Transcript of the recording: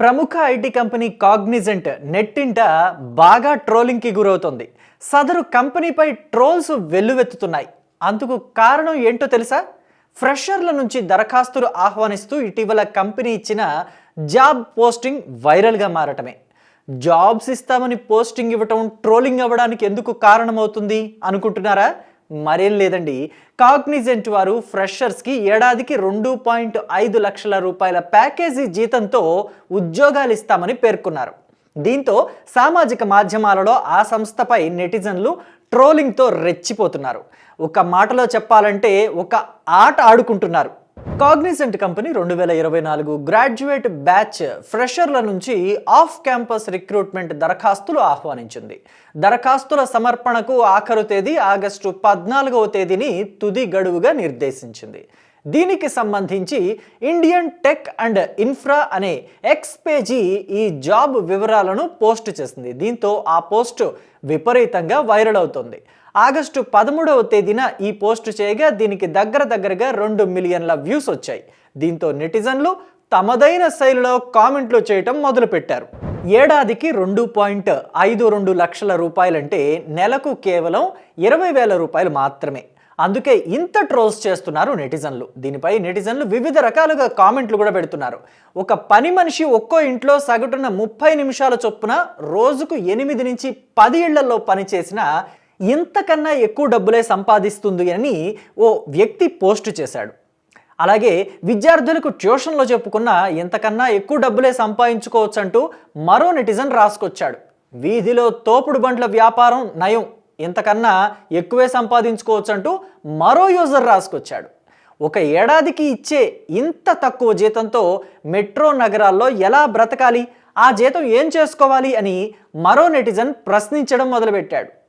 ప్రముఖ IT company Cognizant నెట్టింట బాగా ట్రోలింగ్కి గురవుతోంది. సదరు కంపెనీపై ట్రోల్స్ వెల్లువెత్తుతున్నాయి. అందుకు కారణం ఏంటో తెలుసా? ఫ్రెషర్ల నుంచి దరఖాస్తులు ఆహ్వానిస్తూ ఇటీవల కంపెనీ ఇచ్చిన జాబ్ పోస్టింగ్ వైరల్గా మారటమే. జాబ్స్ ఇస్తామని పోస్టింగ్ ఇవ్వటం ట్రోలింగ్ అవ్వడానికి ఎందుకు కారణమవుతుంది అనుకుంటున్నారా? మరేం లేదండి. కాగ్నిజెంట్ వారు ఫ్రెషర్స్కి ఏడాదికి రెండు పాయింట్ ఐదు లక్షల రూపాయల ప్యాకేజీ జీతంతో ఉద్యోగాలు ఇస్తామని పేర్కొన్నారు. దీంతో సామాజిక మాధ్యమాలలో ఆ సంస్థపై నెటిజన్లు ట్రోలింగ్తో రెచ్చిపోతున్నారు. ఒక మాటలో చెప్పాలంటే ఒక ఆట ఆడుకుంటున్నారు. కాగ్నిసెంట్ కంపెనీ రెండు వేల ఇరవై నాలుగు గ్రాడ్యుయేట్ బ్యాచ్ ఫ్రెషర్ల నుంచి ఆఫ్ క్యాంపస్ రిక్రూట్మెంట్ దరఖాస్తులు ఆహ్వానించింది. దరఖాస్తుల సమర్పణకు ఆఖరు తేదీ ఆగస్టు పద్నాలుగవ తేదీని తుది గడువుగా నిర్దేశించింది. దీనికి సంబంధించి ఇండియన్ టెక్ అండ్ ఇన్ఫ్రా అనే ఎక్స్ పేజీ ఈ జాబ్ వివరాలను పోస్ట్ చేసింది. దీంతో ఆ పోస్ట్ విపరీతంగా వైరల్ అవుతుంది. ఆగస్టు పదమూడవ తేదీన ఈ పోస్ట్ చేయగా దీనికి దగ్గర దగ్గరగా రెండు మిలియన్ల వ్యూస్ వచ్చాయి. దీంతో నెటిజన్లు తమదైన శైలిలో కామెంట్లు చేయటం మొదలుపెట్టారు. ఏడాదికి రెండు పాయింట్ ఐదు రెండు లక్షల రూపాయలంటే నెలకు కేవలం ఇరవై వేల రూపాయలు మాత్రమే. అందుకే ఇంత ట్రోల్స్ చేస్తున్నారు నెటిజన్లు. దీనిపై నెటిజన్లు వివిధ రకాలుగా కామెంట్లు కూడా పెడుతున్నారు. ఒక పని మనిషి ఒక్కో ఇంట్లో సగటున ముప్పై నిమిషాల చొప్పున రోజుకు ఎనిమిది నుంచి పది ఇళ్ళలో పనిచేసిన ఇంతకన్నా ఎక్కువ డబ్బులే సంపాదిస్తుంది అని ఓ వ్యక్తి పోస్ట్ చేశాడు. అలాగే విద్యార్థులకు ట్యూషన్లో చెప్పుకున్న ఇంతకన్నా ఎక్కువ డబ్బులే సంపాదించుకోవచ్చు అంటూ మరో నెటిజన్ రాసుకొచ్చాడు. వీధిలో తోపుడు బండ్ల వ్యాపారం నయం. ఇంతకన్నా ఎక్కువే సంపాదించుకోవచ్చు అంటూ మరో యూజర్ రాసుకొచ్చాడు. ఒక ఏడాదికి ఇచ్చే ఇంత తక్కువ జీతంతో మెట్రో నగరాల్లో ఎలా బ్రతకాలి? ఆ జీతం ఏం చేసుకోవాలి అని మరో నెటిజన్ ప్రశ్నించడం మొదలుపెట్టాడు.